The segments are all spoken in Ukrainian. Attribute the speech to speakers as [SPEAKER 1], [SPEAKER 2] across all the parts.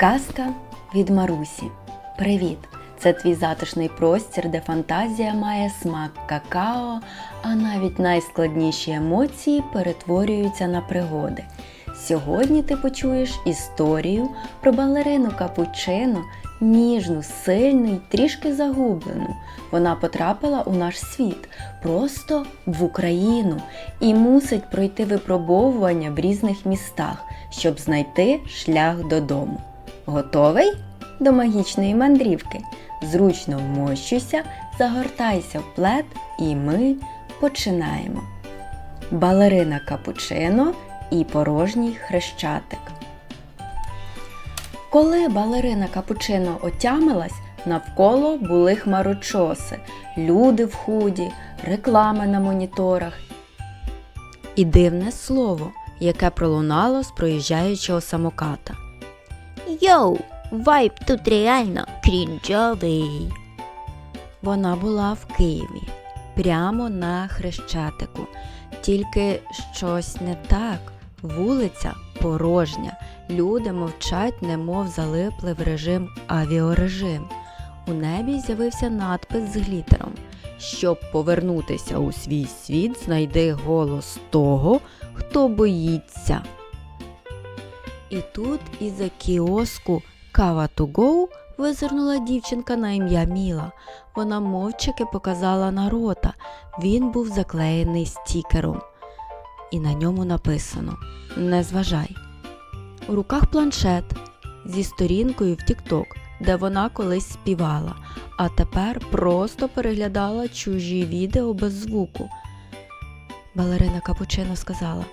[SPEAKER 1] Казка від Марусі. Привіт! Це твій затишний простір, де фантазія має смак какао, а навіть найскладніші емоції перетворюються на пригоди. Сьогодні ти почуєш історію про балерину капучино, ніжну, сильну й трішки загублену. Вона потрапила у наш світ, просто в Україну, і мусить пройти випробовування в різних містах, щоб знайти шлях додому. Готовий до магічної мандрівки? Зручно вмощуйся, загортайся в плед, і ми починаємо. Балерина капучино і порожній хрещатик. Коли балерина капучино отямилась, навколо були хмарочоси, люди в худі, реклами на моніторах і дивне слово, яке пролунало з проїжджаючого самоката.
[SPEAKER 2] Йоу, вайб тут реально крінжовий.
[SPEAKER 1] Вона була в Києві, прямо на хрещатику. Тільки щось не так. Вулиця порожня. Люди мовчать, немов залипли в режим авіорежим. У небі з'явився надпис з глітером. Щоб повернутися у свій світ, знайди голос того, хто боїться. І тут із-за кіоску Кава go визирнула дівчинка на ім'я Міла. Вона мовчки показала на рота. Він був заклеєний стікером. І на ньому написано Не зважай. У руках планшет зі сторінкою в TikTok, де вона колись співала, а тепер просто переглядала чужі відео без звуку. Балерина Капучино сказала: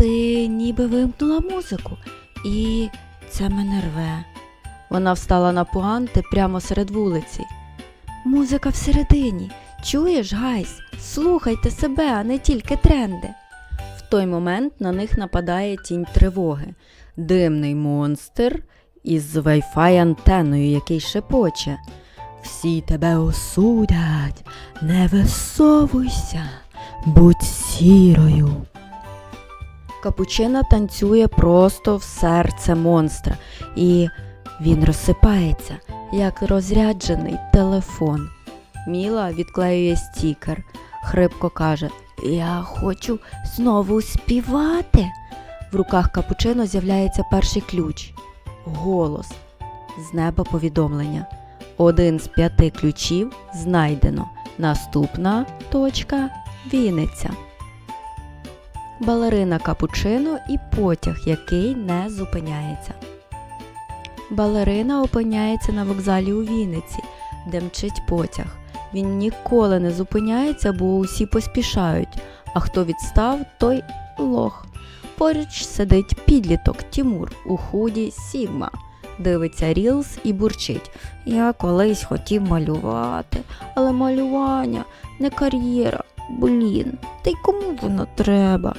[SPEAKER 1] Ти ніби вимкнула музику, і це мене рве. Вона встала на пуанти прямо серед вулиці. Музика всередині. Чуєш, Гайс? Слухайте себе, а не тільки тренди. В той момент на них нападає тінь тривоги, димний монстр із Wi-Fi антеною, який шепоче. Всі тебе осудять, не висовуйся, будь сірою. Капучина танцює просто в серце монстра, і він розсипається, як розряджений телефон. Міла відклеює стікер, хрипко каже: Я хочу знову співати. В руках капучино з'являється перший ключ. Голос. З неба повідомлення. Один з п'яти ключів знайдено. Наступна точка Вінниця. Балерина капучино і потяг, який не зупиняється. Балерина опиняється на вокзалі у Вінниці, де мчить потяг. Він ніколи не зупиняється, бо усі поспішають, а хто відстав, той лох. Поруч сидить підліток Тімур у худі Сігма. Дивиться Рілс і бурчить. Я колись хотів малювати, але малювання не кар'єра. Блін, та й кому воно треба?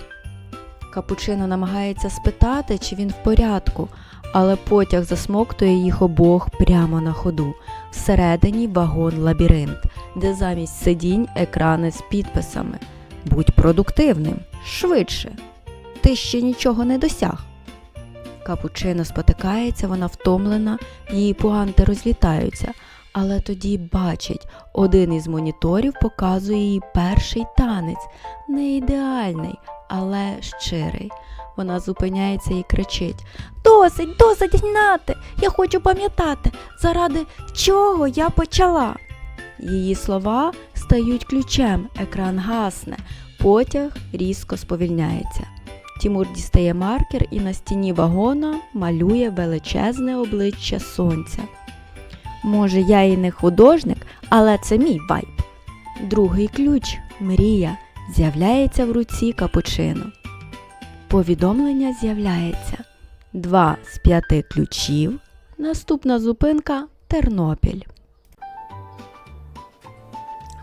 [SPEAKER 1] Капучино намагається спитати, чи він в порядку, але потяг засмоктує їх обох прямо на ходу. Всередині вагон лабіринт, де замість сидінь екрани з підписами. Будь продуктивним, швидше. Ти ще нічого не досяг. Капучино спотикається, вона втомлена, її пуанти розлітаються, але тоді бачить, один із моніторів показує їй перший танець, не ідеальний, але щирий. Вона зупиняється і кричить Досить, досить гнати! Я хочу пам'ятати, заради чого я почала. Її слова стають ключем, екран гасне, потяг різко сповільняється. Тімур дістає маркер і на стіні вагона малює величезне обличчя сонця. Може, я і не художник, але це мій вайб. Другий ключ мрія з'являється в руці капучино. Повідомлення з'являється. Два з п'яти ключів. Наступна зупинка Тернопіль.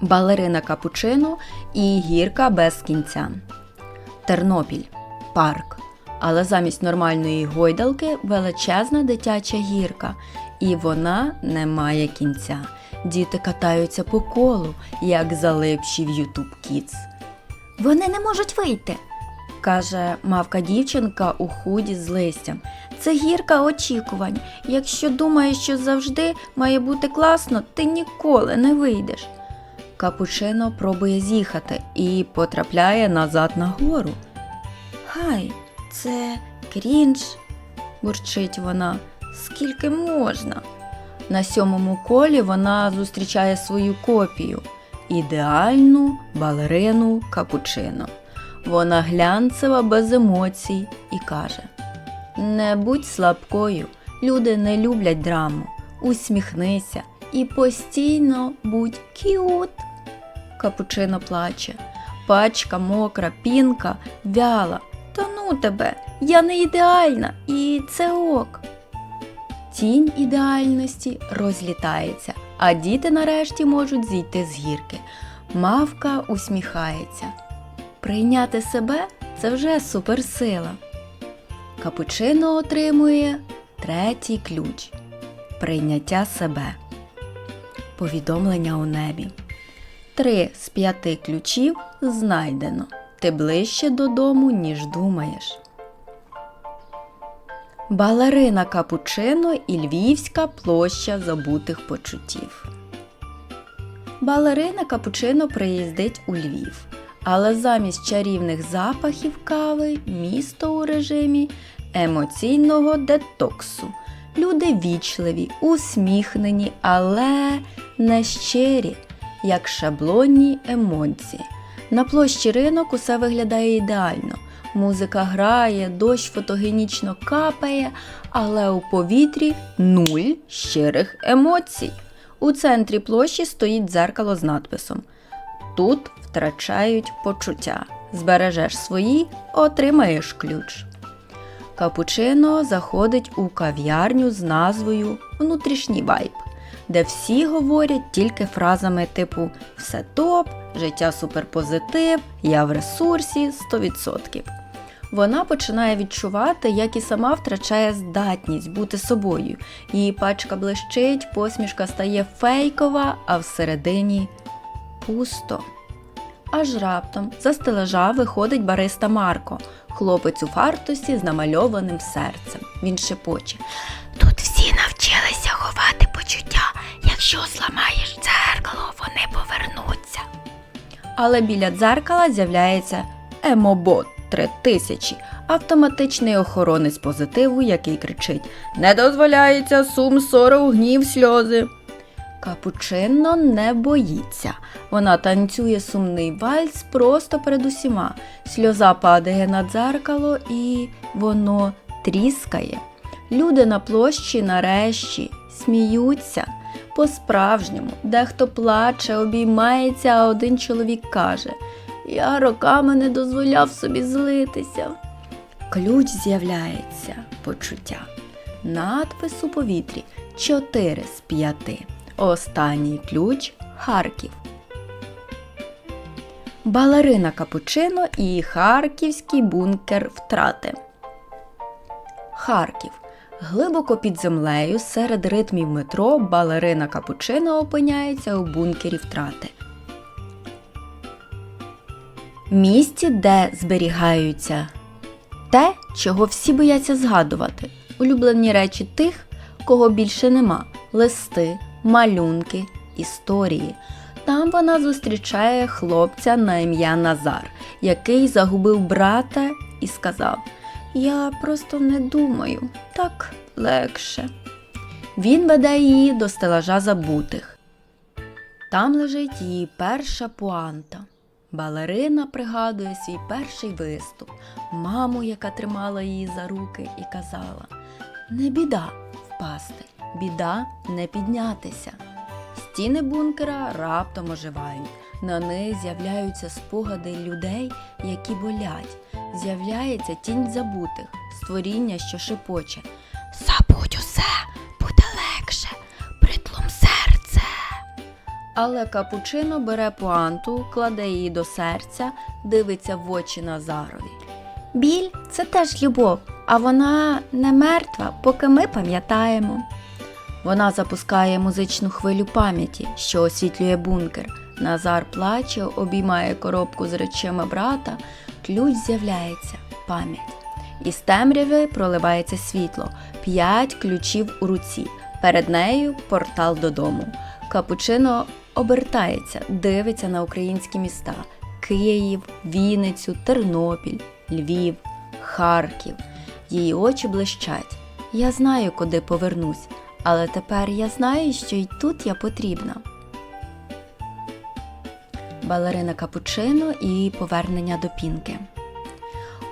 [SPEAKER 1] Балерина капучино і гірка без кінця. Тернопіль парк. Але замість нормальної гойдалки величезна дитяча гірка, і вона не має кінця. Діти катаються по колу, як залипші в YouTube Kids.
[SPEAKER 2] Вони не можуть вийти.
[SPEAKER 1] каже мавка дівчинка у худі з листям. це гірка очікувань. Якщо думаєш, що завжди має бути класно, ти ніколи не вийдеш. Капучино пробує з'їхати і потрапляє назад на гору. Хай, це крінж, бурчить вона. Скільки можна? На сьомому колі вона зустрічає свою копію ідеальну балерину капучино. Вона глянцева без емоцій і каже: Не будь слабкою, люди не люблять драму. Усміхнися і постійно будь к'ют. Капучино плаче. Пачка мокра, пінка, вяла. Та ну тебе, я не ідеальна, і це ок. Тінь ідеальності розлітається, а діти нарешті можуть зійти з гірки. Мавка усміхається. Прийняти себе це вже суперсила. Капучино отримує третій ключ прийняття себе. Повідомлення у небі. Три з п'яти ключів знайдено. Ти ближче додому, ніж думаєш. Балерина Капучино і Львівська площа забутих почуттів. Балерина Капучино приїздить у Львів, але замість чарівних запахів кави місто у режимі емоційного детоксу. Люди вічливі, усміхнені, але не щирі, як шаблонні емоції. На площі ринок усе виглядає ідеально. Музика грає, дощ фотогенічно капає, але у повітрі нуль щирих емоцій. У центрі площі стоїть дзеркало з надписом Тут втрачають почуття. Збережеш свої, отримаєш ключ. Капучино заходить у кав'ярню з назвою Внутрішній вайб, де всі говорять тільки фразами типу Все топ, життя суперпозитив, я в ресурсі 100%. Вона починає відчувати, як і сама втрачає здатність бути собою. Її пачка блищить, посмішка стає фейкова, а всередині пусто. Аж раптом за стележа виходить бариста Марко, хлопець у фартусі з намальованим серцем. Він шепоче.
[SPEAKER 2] Тут всі навчилися ховати почуття. Якщо зламаєш дзеркало, вони повернуться.
[SPEAKER 1] Але біля дзеркала з'являється Емобот 3000, автоматичний охоронець позитиву, який кричить: Не дозволяється сум, сором, гнів, сльози. Капучино не боїться. Вона танцює сумний вальс просто перед усіма. Сльоза падає на дзеркало і воно тріскає. Люди на площі нарешті сміються. По-справжньому, дехто плаче, обіймається, а один чоловік каже: Я роками не дозволяв собі злитися. Ключ з'являється почуття. Надпис у повітрі 4 з 5. Останній ключ Харків. Балерина Капучино і Харківський бункер втрати. Харків. Глибоко під землею серед ритмів метро балерина Капучино опиняється у бункері втрати. Місці, де зберігаються те, чого всі бояться згадувати, улюблені речі тих, кого більше нема, листи, малюнки, історії. Там вона зустрічає хлопця на ім'я Назар, який загубив брата і сказав: Я просто не думаю, так легше. Він веде її до стелажа забутих. Там лежить її перша пуанта. Балерина пригадує свій перший виступ, маму, яка тримала її за руки і казала: Не біда впасти, біда не піднятися. Стіни бункера раптом оживають. На них з'являються спогади людей, які болять. З'являється тінь забутих, створіння, що шепоче. Але капучино бере пуанту, кладе її до серця, дивиться в очі Назарові. Біль це теж любов, а вона не мертва, поки ми пам'ятаємо. Вона запускає музичну хвилю пам'яті, що освітлює бункер. Назар плаче, обіймає коробку з речима брата, ключ з'являється, пам'ять. Із темряви проливається світло, п'ять ключів у руці. Перед нею портал додому. Капучино обертається, дивиться на українські міста: Київ, Вінницю, Тернопіль, Львів, Харків. Її очі блищать. Я знаю, куди повернусь, але тепер я знаю, що й тут я потрібна. Балерина Капучино і повернення до Пінки.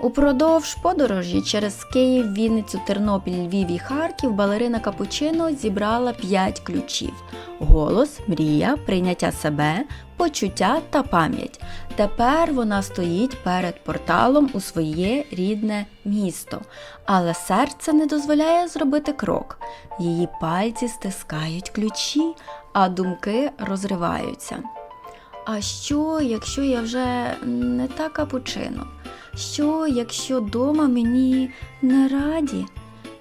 [SPEAKER 1] Упродовж подорожі через Київ, Вінницю, Тернопіль, Львів і Харків балерина Капучино зібрала 5 ключів: голос, мрія, прийняття себе, почуття та пам'ять. Тепер вона стоїть перед порталом у своє рідне місто, але серце не дозволяє зробити крок. Її пальці стискають ключі, а думки розриваються. А що, якщо я вже не та капучино? Що, якщо дома мені не раді?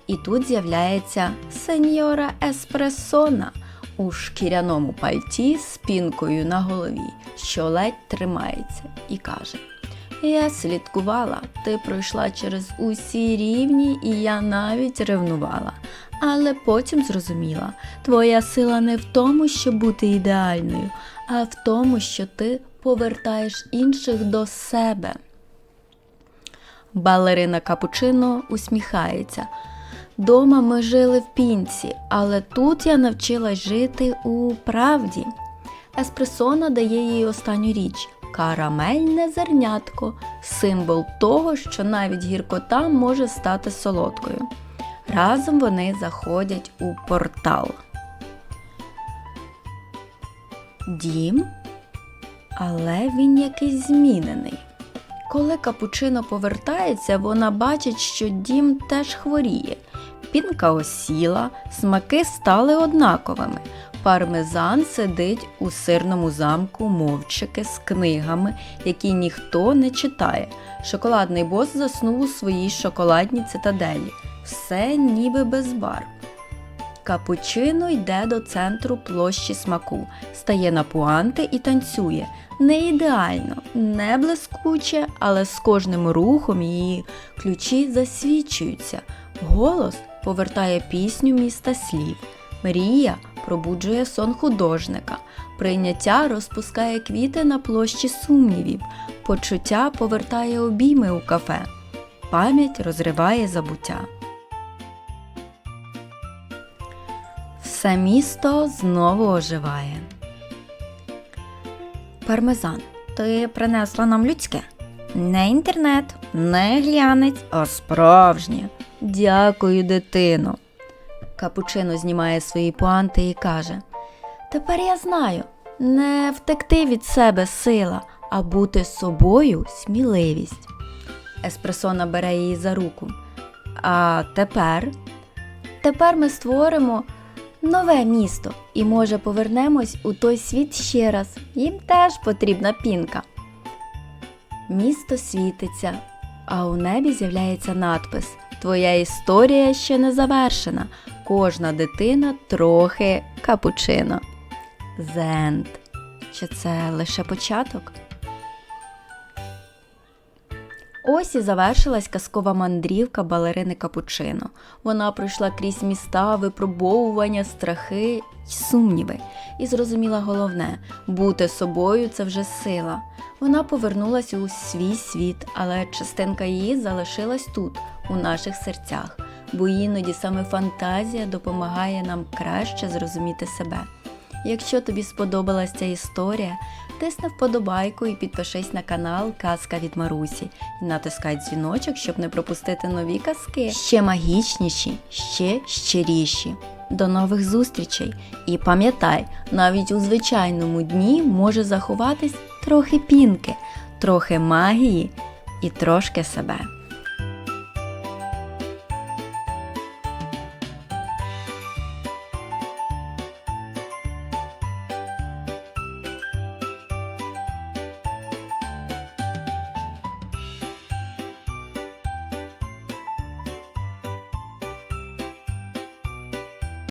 [SPEAKER 1] І тут з'являється сеньора Еспресона у шкіряному пальті з пінкою на голові, що ледь тримається, і каже: Я слідкувала, ти пройшла через усі рівні, і я навіть ревнувала. Але потім зрозуміла, твоя сила не в тому, щоб бути ідеальною, а в тому, що ти повертаєш інших до себе. Балерина Капучино усміхається. Дома ми жили в пінці, але тут я навчилась жити у правді. Еспресона дає їй останню річ карамельне зернятко, символ того, що навіть гіркота може стати солодкою. Разом вони заходять у портал. Дім, але він якийсь змінений. Коли капучино повертається, вона бачить, що дім теж хворіє. Пінка осіла, смаки стали однаковими. Пармезан сидить у сирному замку мовчики з книгами, які ніхто не читає. Шоколадний бос заснув у своїй шоколадній цитаделі. Все ніби без барв. Капучино йде до центру площі смаку, стає на пуанти і танцює. Не ідеально, не блискуче, але з кожним рухом її ключі засвічуються. Голос повертає пісню міста слів. Мрія пробуджує сон художника. Прийняття розпускає квіти на площі сумнівів. Почуття повертає обійми у кафе. Пам'ять розриває забуття. Все місто знову оживає. Пармезан, ти принесла нам людське? Не інтернет, не глянець, а справжнє. Дякую, дитино. Капучино знімає свої пуанти і каже: Тепер я знаю, не втекти від себе сила, а бути собою сміливість. Еспресона бере її за руку. А тепер? Тепер ми створимо нове місто і, може, повернемось у той світ ще раз. Їм теж потрібна пінка. Місто світиться, а у небі з'являється надпис Твоя історія ще не завершена. Кожна дитина трохи капучино. Зенд. Чи це лише початок? Ось і завершилась казкова мандрівка балерини Капучино. Вона пройшла крізь міста, випробовування, страхи й сумніви. І зрозуміла головне бути собою це вже сила. Вона повернулася у свій світ, але частинка її залишилась тут, у наших серцях, бо іноді саме фантазія допомагає нам краще зрозуміти себе. Якщо тобі сподобалась ця історія, тисни вподобайку і підпишись на канал Казка від Марусі і натискай дзвіночок, щоб не пропустити нові казки, ще магічніші, ще щиріші. До нових зустрічей! І пам'ятай, навіть у звичайному дні може заховатись трохи пінки, трохи магії і трошки себе.